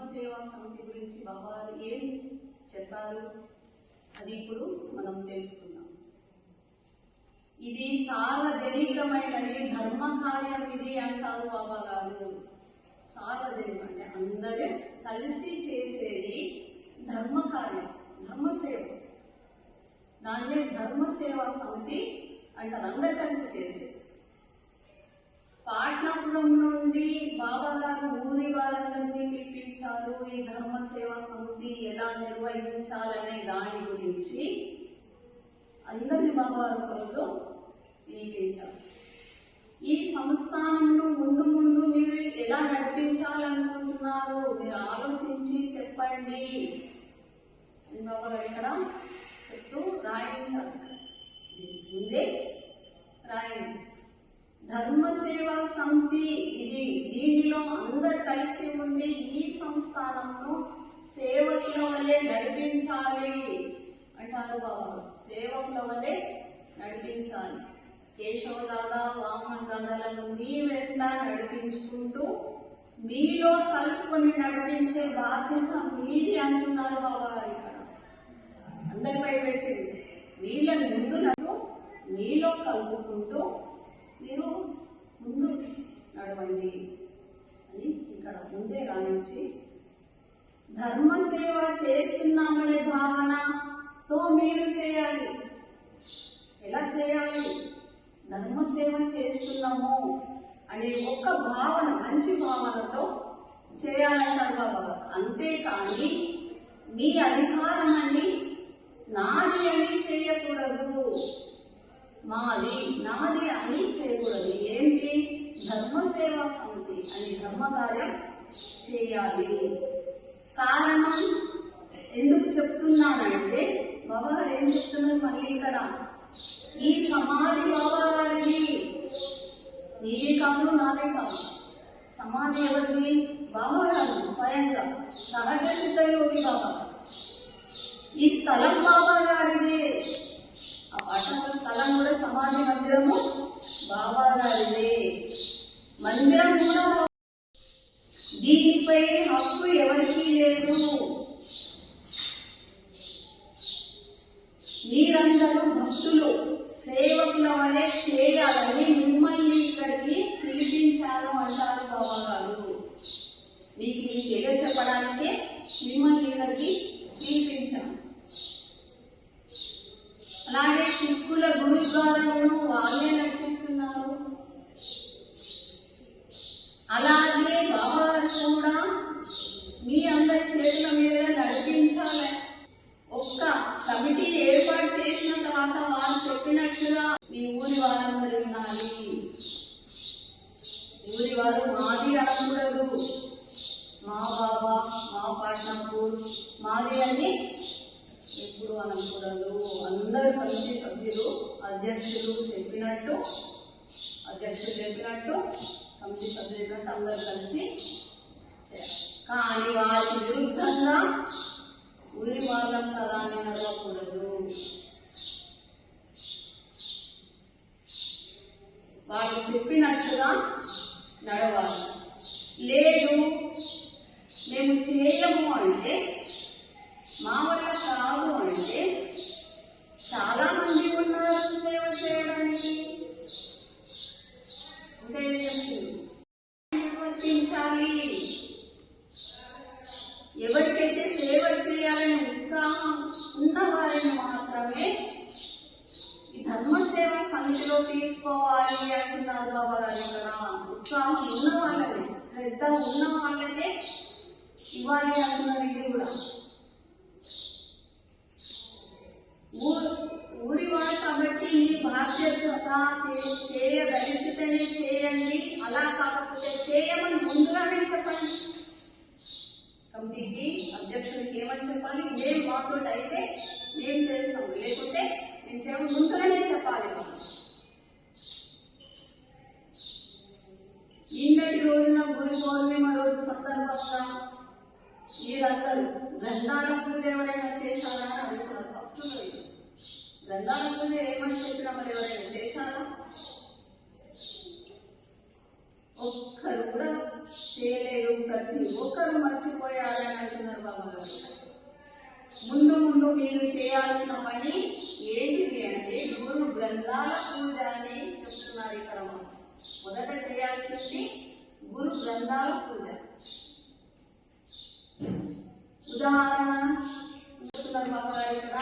సేవా సమితి గురించి బాబా ఏం చెప్పారు? అది ఇప్పుడు మనం తెలుసుకుందాం. ఇది సార్వజనికమైనది ధర్మ కార్యం ఇది అంటారు బాబా గారు సార్వజనికం అంటే అందరూ కలిసి చేసేది ధర్మ కార్యం ధర్మసేవ. దాన్నే ధర్మసేవా సమితి అంటారు అందరు కలిసి చేసేది. పాట్నాపురం నుండి బాబా గారు ఊరి వారందరినీ పిలిపించారు ఈ ధర్మ సేవా సమితి ఎలా నిర్వహించాలనే దాని గురించి అందరిని బాబా గారు ఒకరోజు పిలిపించారు ఈ సంస్థానంలో ముందు ముందు మీరు ఎలా నడిపించాలనుకుంటున్నారు మీరు ఆలోచించి చెప్పండి అని బాబా ఇక్కడ చెప్తూ రాయించాలి. ముందే రాయండి. ధర్మ సేవా సమితి ఇది దీనిలో అందరు కలిసి ఉండి ఈ సంస్థానంను సేవకుల వలె నడిపించాలి అంటారు బాబా. సేవకుల వలె నడిపించాలి. కేశవదాదా వామన్ దాదాలను మీ వెంట నడిపించుకుంటూ మీలో కలుపుకొని నడిపించే బాధ్యత మీది అంటున్నారు బాబా గారు ఇక్కడ. అందరిపై పెట్టింది. వీళ్ళని ముందు నడు మీలో కలుపుకుంటూ మీరు ముందు నడవండి అని ఇక్కడ ముందే రాయించి ధర్మ సేవ చేస్తున్నామనే భావనతో మీరు చేయాలి. ఎలా చేయాలి? ధర్మ సేవ చేస్తున్నాము అనే ఒక్క భావన మంచి భావనతో చేయాలంటారు బాబా అంతేకాని మీ అధికారాన్ని నాది అని చేయకూడదు. మాది నాది అని చేయకూడదు. ఏంటి? ధర్మ సేవా సమితి అని ధర్మకార్యం చేయాలి. కారణం ఎందుకు చెప్తున్నానంటే బాబా గారు ఏం చెప్తున్నారు మళ్ళీ ఇక్కడ? ఈ సమాధి బాబా గారిది నీదే కాదు నాదే కాదు. సమాధి ఎవరిది? బాబా గారు స్వయంగా సహజ సిద్ధయోగి బాబా. ఈ స్థలం బాబా గారిదే అసలు స్థలం కూడా సమాధి మందిరము బాబా గారిదే మందిరం కూడా దీనిపై హక్కు ఎవరికీ లేదు. మీరందరూ భక్తులు సేవకుల వలె చేయాలని మిమ్మల్ని ఇక్కడికి పిలిపించారు అంటారు బాబా గారు మీకు ఇది తెలియచెప్పడానికే మిమ్మల్ని ఇక్కడికి పిలిపించాను. అలాగే సిక్కుల గురుద్వారాలను వాళ్ళే నడిపిస్తున్నారు. అలాగే బాబా కూడా మీ అందరి చేతుల మీద నడిపించాలి. ఒక్క కమిటీ ఏర్పాటు చేసిన తర్వాత వాళ్ళు చెప్పినట్టుగా మీ ఊరి వారందరూ వినాలి ఊరి వారు మాది రాకూడదు. మా బాబా మా పాట్నాపూర్ మాది అని ఎప్పుడు అనకూడదు అందరు కమిటీ సభ్యులు అధ్యక్షులు చెప్పినట్టు అధ్యక్షులు చెప్పినట్టు కమిటీ సభ్యులు చెప్పినట్టు అందరు కలిసి కానీ వారికి విరుద్ధంగా ఊరి వాళ్ళం కదా అని నడవకూడదు. వాళ్ళు చెప్పినట్టుగా నడవాలి. లేదు మేము చేయము అంటే మా వల్ల కాదు అంటే చాలా మంది ఉన్నారు సేవ చేయడానికి. వర్తించాలి ఎవరికైతే సేవ చేయాలని ఉత్సాహం ఉన్న వారిని మాత్రమే ధర్మసేవ ధర్మ సేవ సమితిలో తీసుకోవాలి అంటున్నారు బాబా గారు ఉత్సాహం ఉన్న వాళ్ళని శ్రద్ధ ఉన్న వాళ్ళనే ఇవ్వాలి అంటున్నారు ఇది కూడా. ఊరు ఊరి వారు కాబట్టి మీ బాధ్యత చేయదలిచితేనే చేయండి. అలా కాకపోతే చేయమని ముందుగానే చెప్పండి కమిటీకి అధ్యక్షుడికి ఏమని చెప్పాలి? మేము మాతో అయితే మేము చేస్తాం లేకుంటే మేము చేయమని ముందుగానే చెప్పాలి మనం. నిన్నటి రోజున గురు పౌర్ణిమ రోజు సందర్భంగా మీరందరూ గంధాల పూజ ఎవరైనా చేశారా అని అడుగుతున్నారు. ఫస్ట్ గంధాల పూజ ఏమని చెప్పినప్పుడు ఎవరైనా చేశారా? ఒక్కరు కూడా చేయలేదు ప్రతి ఒక్కరు మర్చిపోయారని అంటున్నారు బాబు ముందు ముందు మీరు చేయాల్సిన పని ఏంటిది అంటే గురు గ్రంథాల పూజ అని చెప్తున్నారు ఇక్కడ మొదట చేయాల్సింది గురు గ్రంథాల పూజ ఉదాహరణ ఇక్కడ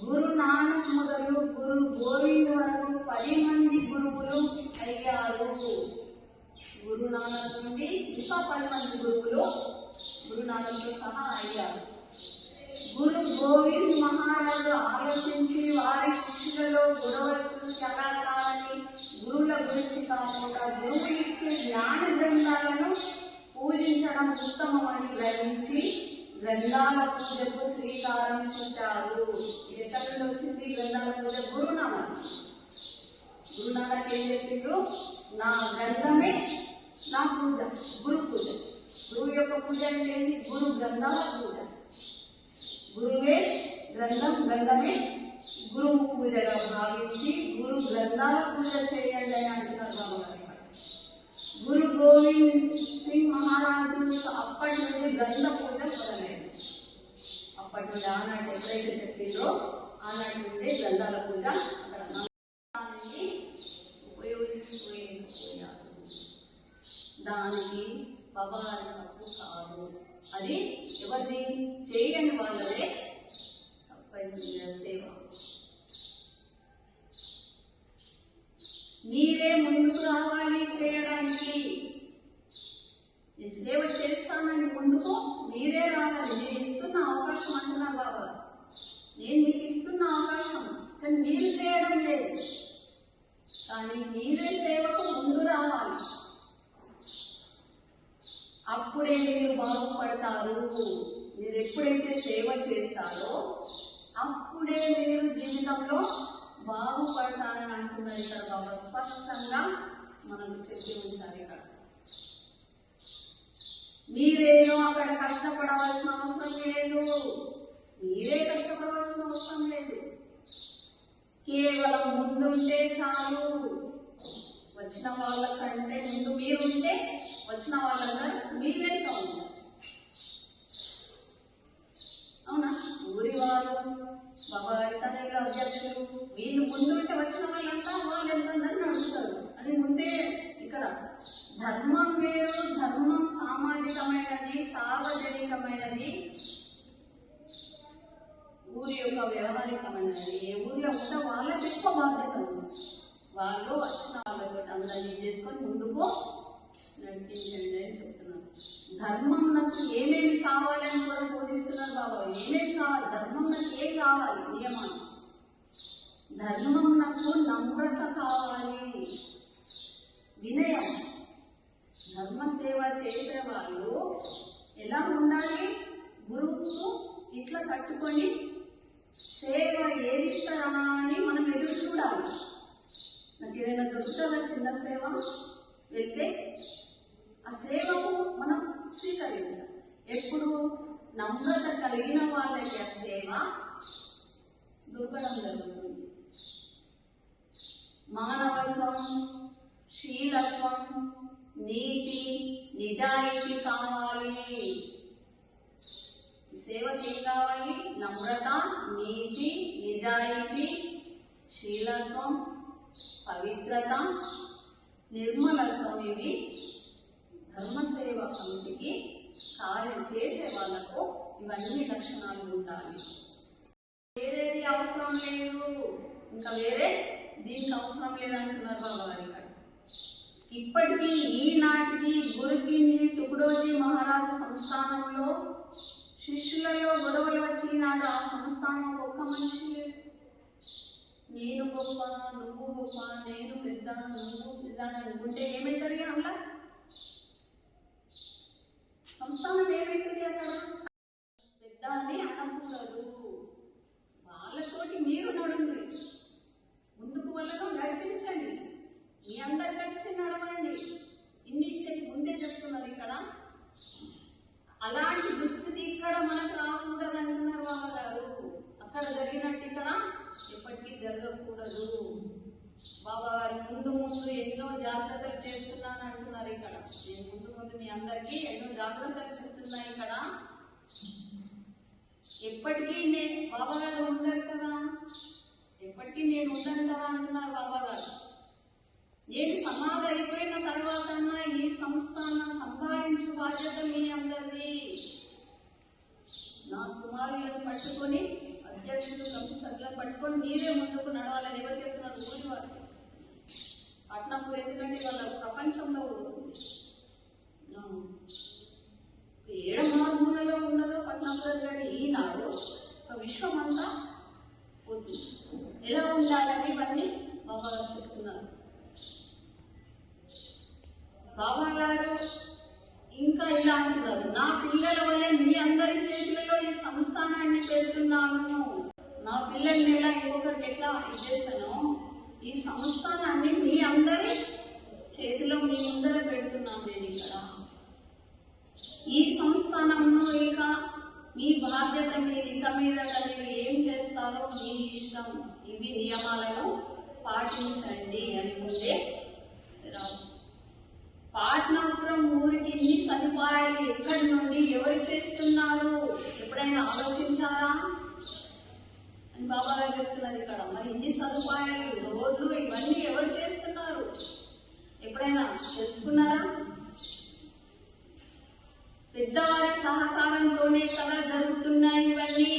గురు నానక్ మొదలు గురు గోవింద్ వరకు పది మంది గురువులు అయ్యారు గురు నానక్ నుండి ఇంకా పది మంది గురువులు గురు నానక్తో సహా అయ్యారు గురు గోవింద్ మహారాజు ఆలోచించి వారి శిష్యులలో గురవచ్చు చూసి గురువుల గురించి కాకుండా గురువులు ఇచ్చే జ్ఞాన గ్రంథాలను పూజించడం ఉత్తమమని గ్రహించి గ్రంథాల పూజకు శ్రీకారం చుట్టారు. ఎక్కడి నుండి వచ్చింది? గ్రంథాల పూజ గురునామం గురునానక్ ఏం చెప్పిండ్రు నా గ్రంథమే నా పూజ గురు పూజ. గురువు యొక్క పూజ అంటే గురు గ్రంథాల పూజ. గురువే గ్రంథం గ్రంథమే గురువు పూజగా భావించి గురు గ్రంథాల పూజ చేయండి అని అంటున్నారు గురు గోవింద్ సింగ్ మహారాజు యొక్క అప్పటి నుండి గ్రంథ పూజ మొదలైంది. అప్పటి నుండి ఆనాటి ఎప్పుడైతే చెప్పిందో ఆనాటి నుండి గ్రంథాల పూజ అక్కడ దానికి పవారి తప్పు కాదు. అది ఎవరిది? చేయని వాళ్ళదే తప్పైన సేవ. మీరే ముందుకు రావాలి చేయడానికి. నేను సేవ చేస్తానని ముందుకు మీరే రావాలి. నేను ఇస్తున్న అవకాశం అంటున్నా బాబా. నేను మీకు ఇస్తున్న అవకాశం కానీ మీరు చేయడం లేదు. కానీ మీరే సేవకు ముందు రావాలి. అప్పుడే మీరు బాగుపడతారు. మీరు ఎప్పుడైతే సేవ చేస్తారో అప్పుడే మీరు జీవితంలో బాగుపడతారని అంటున్నారు ఇక్కడ బాబా స్పష్టంగా మనకు చెప్పి ఉంచారు ఇక్కడ మీరేమో అక్కడ కష్టపడవలసిన అవసరం లేదు మీరే కష్టపడవలసిన అవసరం లేదు కేవలం ముందుంటే చాలు వచ్చిన వాళ్ళకంటే ముందు మీరు ఉంటే వచ్చిన వాళ్ళందరూ మీ వెనుక ఉంటారు అవునా ఊరి వారు బాబాగారి తనయుల అధ్యక్షులు ముందు అంటే వచ్చిన వాళ్ళంతా వాళ్ళు ఎంతందరూ నడుస్తారు. అని ముందే ఇక్కడ ధర్మం వేరు ధర్మం సామాజికమైనది సార్వజనికమైనది. ఊరి యొక్క వ్యవహారికమైనది. ఏ ఊరిలో ఉంటే వాళ్ళకి ఎక్కువ బాధ్యత ఉంది వాళ్ళు వచ్చిన వాళ్ళతో అందరినీ చేసుకొని ముందుకు నడిపించండి అని చెప్తున్నారు. ధర్మం నాకు ఏమేమి కావాలని కూడా బోధిస్తున్నారు బాబా. ఏమేమి కావాలి? ధర్మం నాకు ఏం కావాలి? నియమాలు. ధర్మం నాకు నమ్రత కావాలి. వినయం. ధర్మ సేవ చేసే వాళ్ళు ఎలా ఉండాలి? గురువుకు ఇట్లా కట్టుకొని సేవ ఏదిస్తారా అని మనం ఎదురు చూడాలి. నాకు ఏదైనా దొరుకుతుందా చిన్న సేవ? వెళ్తే ఆ సేవకు మనం స్వీకరించాలి. ఎప్పుడు నమ్రత కలిగిన వాళ్ళకి ఆ సేవ దొరకడం జరుగుతుంది. మానవత్వం శీలత్వం నీతి నిజాయితీ కావాలి. సేవ సేవకి ఏం కావాలి? నమ్రత నీతి నిజాయితీ శీలత్వం పవిత్రత నిర్మలత్వం ఇవి ధర్మసేవ సమితికి కార్యం చేసే వాళ్ళకు ఇవన్నీ లక్షణాలు ఉండాలి వేరేది అవసరం లేదు ఇంకా వేరే దీనికి అవసరం లేదంటున్నారు బాబా గారు ఇక్కడ. ఇప్పటికీ ఈనాటికి గురుకింది తుకుడోజీ మహారాజు సంస్థానంలో శిష్యులలో గొడవలు వచ్చి నాడు ఆ సంస్థానం ఒక్క మనిషి నేను గొప్ప నువ్వు గొప్ప నేను పెద్ద నువ్వు పెద్ద అనుకుంటే ఏమవుతుంది సంస్థానం ఏమవుతుంది అక్కడ? పెద్ద అని అనకూడదు వాళ్ళతోటి మీరు నడుండ్రి ముందుకు వెళ్ళడం నడిపించండి మీ అందరు కలిసి నడవండి. ఇన్ని చెప్పి ముందే చెప్తున్నారు ఇక్కడ. అలాంటి దుస్థితి ఇక్కడ మనకు రాకూడదు అంటున్నారు బాబాగారు అక్కడ జరిగినట్టు ఇక్కడ ఎప్పటికీ జరగకూడదు. బాబా గారు ముందు ముందు ఎన్నో జాగ్రత్తలు చేస్తున్నాను అంటున్నారు ఇక్కడ. నేను ముందు ముందు మీ అందరికీ ఎన్నో జాగ్రత్తలు చెప్తున్నా ఇక్కడ. ఎప్పటికీ నేను బాబా గారు ఉండరు కదా. ఎప్పటికీ నేను ఉండను కదా అంటున్నారు బాబా గారు. నేను సమాధి అయిపోయిన తర్వాత ఈ సంస్థాన సంపాదించు బాధ్యత మీ అందరిది. నా కుమారులను పట్టుకొని అధ్యక్షుడు కమిటీ పట్టుకొని మీరే ముందుకు నడవాలని ఎవరు చెప్తున్నారు ఊరి వారు పట్నప్పుడు ఎందుకంటే వాళ్ళ ప్రపంచంలో ఏడ మార్మూలలో ఉన్నదో పట్నంలో కానీ ఈనాడు ఒక ఎలా ఉండాలని ఇవన్నీ బాబా గారు చెప్తున్నారు. బాబా గారు ఇంకా ఇలా అంటున్నారు నా పిల్లల వల్లే మీ అందరి చేతులలో ఈ సంస్థానాన్ని పెడుతున్నాను. నా పిల్లల్ని ఎలా ఇంకొకరికి ఎట్లా ఇచ్చేస్తాను ఈ సంస్థానాన్ని మీ అందరి చేతిలో మీ ముందర పెడుతున్నాను నేను ఇక్కడ. ఈ సంస్థానంలో ఇక మీ బాధ్యత మీరు ఇక మీద మీరు ఏం చేస్తారో మీ ఇష్టం. ఇవి నియమాలను పాటించండి అని ముందే పాట్నాపురం ఊరికి ఇన్ని సదుపాయాలు ఎక్కడి నుండి ఎవరు చేస్తున్నారు? ఎప్పుడైనా ఆలోచించారా? అని బాబా గారు చెప్తున్నారు ఇక్కడ. మరి ఇన్ని సదుపాయాలు రోడ్లు ఇవన్నీ ఎవరు చేస్తున్నారు? ఎప్పుడైనా తెలుసుకున్నారా? పెద్దవారు సహకారంతోనే కదా జరుగుతున్నాయి ఇవన్నీ.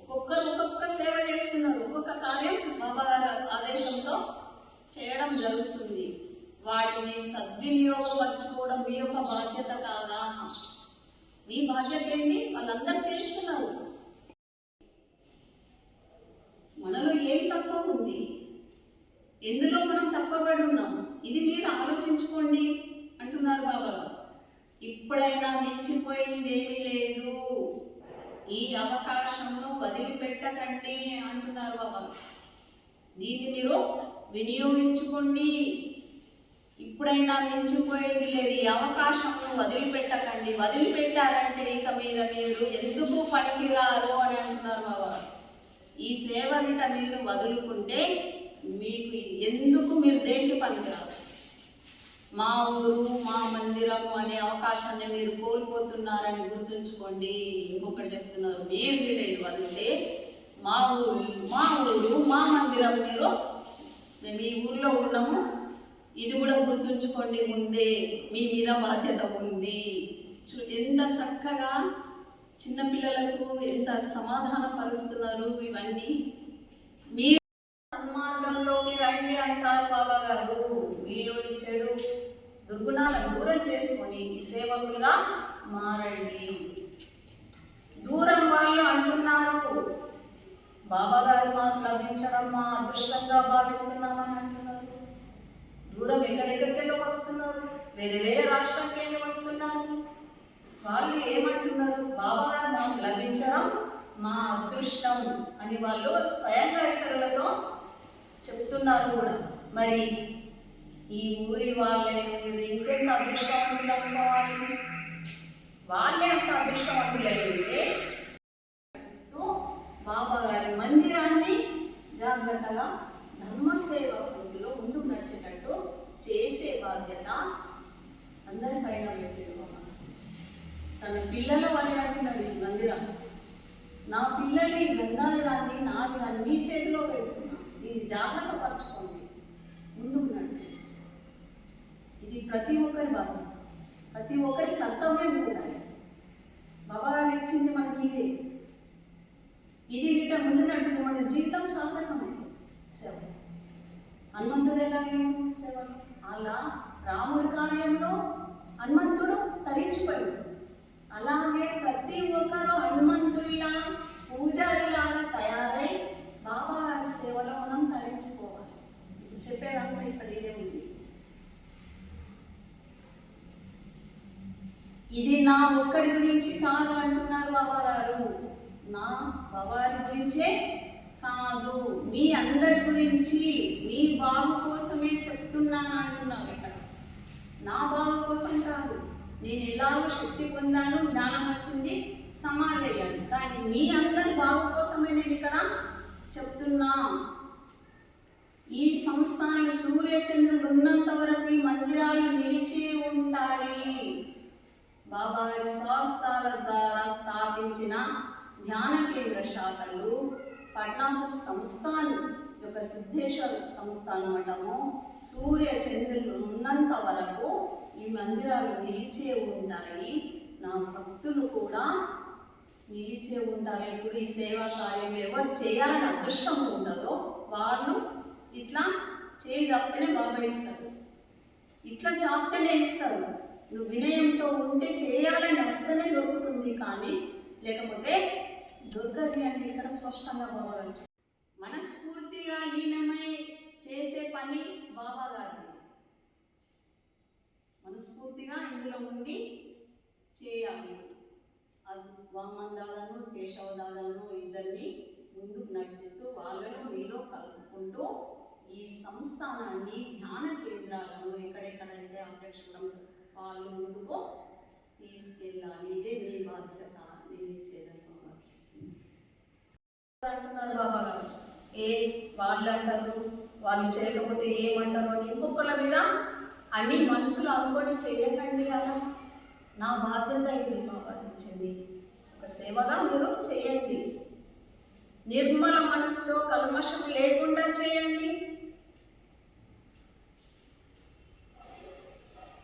ఒక్కొక్కరు ఒక్కొక్క సేవ చేస్తున్నారు. ఒక్కొక్క కార్యం బాబా ఆదేశంలో ఆదేశంతో చేయడం జరుగుతుంది. వాటిని సద్వినియోగపరచుకోవడం మీ యొక్క బాధ్యత కాదా? మీ బాధ్యత ఏంటి? వాళ్ళందరూ చేస్తున్నారు. మనలో ఏం తక్కువ ఉంది? ఎందులో మనం తప్పబడి ఉన్నాం? ఇది మీరు ఆలోచించుకోండి అంటున్నారు బాబా ఇప్పుడైనా మించిపోయింది ఏమీ లేదు. ఈ అవకాశంను వదిలిపెట్టకండి అంటున్నారు బాబా. దీన్ని మీరు వినియోగించుకోండి. ఇప్పుడైనా మించిపోయేది లేదు. ఈ అవకాశంను వదిలిపెట్టకండి. వదిలిపెట్టారంటే ఇక మీద మీరు ఎందుకు పనికిరారు అని అంటున్నారు బాబా. ఈ సేవనిట మీరు వదులుకుంటే మీకు ఎందుకు మీరు దేనికి పనికిరారు? మా ఊరు మా మందిరం అనే అవకాశాన్ని మీరు కోల్పోతున్నారని గుర్తుంచుకోండి. ఇంకొకటి చెప్తున్నారు మీరు మీరు వాళ్ళంటే మా ఊరు మా ఊరు మా మందిరం మీరు మేము ఈ ఊర్లో ఉన్నాము. ఇది కూడా గుర్తుంచుకోండి ముందే మీ మీద బాధ్యత ఉంది. చూ- ఎంత చక్కగా చిన్నపిల్లలకు ఎంత సమాధాన పరుస్తున్నారు ఇవన్నీ. మీ సన్మార్గంలోకి రండి అంటారు బాబా గారు మీలోని చెడు దుర్గుణాలను దూరం చేసుకొని సేవకులుగా మారండి. దూరం వాళ్ళు అంటున్నారు. బాబా గారు మాకు లభించడం మా అదృష్టంగా భావిస్తున్నామని అంటున్నారు. దూరం ఎక్కడెక్కడికెళ్ళి వస్తున్నారు? వేరే వేరే రాష్ట్రానికి వెళ్ళి వస్తున్నారు. వాళ్ళు ఏమంటున్నారు? బాబా గారు మాకు లభించడం మా అదృష్టం అని వాళ్ళు స్వయంగా ఇతరులతో చెప్తున్నారు కూడా. మరి ఈ ఊరి వాళ్ళని మీరు ఇంకెంత అదృష్టవంతులు అనుకోవాలి వాళ్ళే అంత అదృష్టవంతులై ఉంటే బాబా గారి మందిరాన్ని జాగ్రత్తగా ధర్మసేవ సమితిలో ముందుకు నడిచేటట్టు చేసే బాధ్యత అందరిపైన పెట్టాడు బాబా తన పిల్లల వల్లే అంటున్నాడు ఈ మందిరం. నా పిల్లలు ఈ గ్రంథాలు కానీ నాది కానీ మీ చేతిలో పెట్టుకున్నాను దీన్ని జాగ్రత్త పరచుకోండి. ముందుకు ఇది ప్రతి ఒక్కరి బాధ్యత ప్రతి ఒక్కరి కర్తవ్యం కూడా బాబా గారు ఇచ్చింది మనకి ఇదే. ఇది వీట ముందు మన జీవితం సార్థకమైంది. సేవ. హనుమంతుడు ఎలా సేవ. అలా రాముడి కార్యంలో హనుమంతుడు తరి అలాగే ప్రతి ఒక్కరూ హనుమంతుల్లా పూజారిలాగా తయారై బాబా గారి సేవలో మనం తరించుకోవాలి ఇప్పుడు చెప్పేదాంట్లో ఇక్కడ ఇదే ఉంది ఇది నా ఒక్కడి గురించి కాదు అంటున్నారు బాబా గారు నా బాబా గురించే కాదు మీ అందరి గురించి మీ బాబు కోసమే చెప్తున్నాను అంటున్నారు ఇక్కడ. నా బాబు కోసం కాదు నేను ఎలాగో శక్తి పొందాను జ్ఞానం వచ్చింది సమాధి అయ్యాను. కానీ మీ అందరి బాబు కోసమే నేను ఇక్కడ చెప్తున్నా. ఈ సంస్థానం సూర్యచంద్రుడు ఉన్నంత వరకు ఈ మందిరాలు నిలిచి ఉంటాయి. బాబా గారి స్వస్థాల ద్వారా స్థాపించిన ధ్యాన కేంద్ర శాఖలు పట్నాపు సంస్థానం యొక్క సిద్ధేశ్వర సంస్థాన మఠము సూర్య చంద్రులు ఉన్నంత వరకు ఈ మందిరాలు నిలిచే ఉంటాయి. నా భక్తులు కూడా నిలిచే ఉంటారు. ఇప్పుడు ఈ సేవా కార్యం ఎవరు చేయాలని అదృష్టం ఉండదో వాళ్ళు ఇట్లా చేయి చాపితేనే బాబా ఇస్తారు. ఇట్లా చాపితేనే ఇస్తారు. నువ్వు వినయంతో ఉంటే చేయాలని వస్తేనే దొరుకుతుంది కానీ లేకపోతే దొరకది అంటే ఇక్కడ స్పష్టంగా బాబా మనస్ఫూర్తిగా లీనమై చేసే పని బాబా గారిది. మనస్ఫూర్తిగా ఇందులో ఉండి చేయాలి. అది వామన్ దాదాను కేశవ దాదాను ఇద్దరిని ముందుకు నడిపిస్తూ వాళ్ళను మీలో కలుపుకుంటూ ఈ సంస్థానాన్ని ధ్యాన కేంద్రాలను ఎక్కడెక్కడైతే అధ్యక్షులు వాళ్ళు ముందుకు తీసుకెళ్ళాలి. ఇదే మీ బాధ్యత నేను ఇచ్చేదని అంటున్నారు బాబా గారు. ఏ వాళ్ళు అంటారు వాళ్ళు చేయకపోతే ఏమంటారు అని ఇంకొకళ్ళ మీద అన్ని మనసులో అనుకొని చేయకండి అలా. నా బాధ్యత ఇది బాబా ఇచ్చింది ఒక సేవగా మీరు చేయండి. నిర్మల మనసులో కల్మషం లేకుండా చేయండి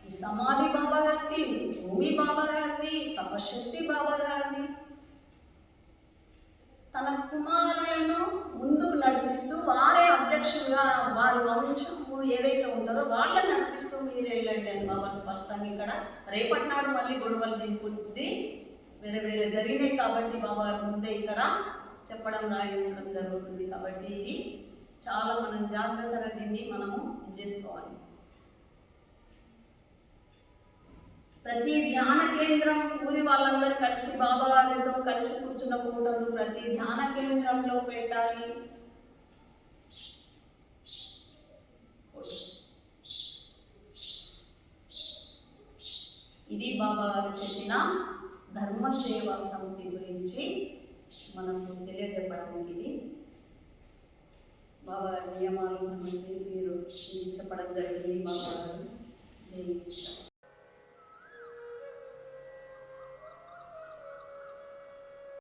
ఈ సమాధి బాబా గారిది భూమి బాబా గారిది తపశక్తి బాబా గారిది. తన కుమారులను ముందుకు నడిపిస్తూ వారే అధ్యక్షులుగా వారి వంశము ఏదైతే ఉంటుందో వాళ్ళని నడిపిస్తూ మీరు వెళ్ళండి అని బాబా స్పష్టంగా ఇక్కడ రేపటి నాడు మళ్ళీ గొడవలు దింపుతుంది వేరే వేరే జరిగినాయి కాబట్టి బాబా ముందే ఇక్కడ చెప్పడం రాయించడం జరుగుతుంది కాబట్టి ఇది చాలా మనం జాగ్రత్తగా దీన్ని మనము ఇది చేసుకోవాలి. ప్రతి ధ్యాన కేంద్రం ఊరి వాళ్ళందరూ కలిసి బాబావారితో కలిసి కూర్చున్న ఫోటోలు ప్రతి ధ్యాన కేంద్రంలో పెట్టాలి. ఇది బాబావారు చెప్పిన ధర్మ సేవా సమితి గురించి మనకు తెలియజెప్పడానికి ఇది. బాబా నియమాలు ధర్మ మీరు చెప్పడం జరిగింది. బాబా జయించారు.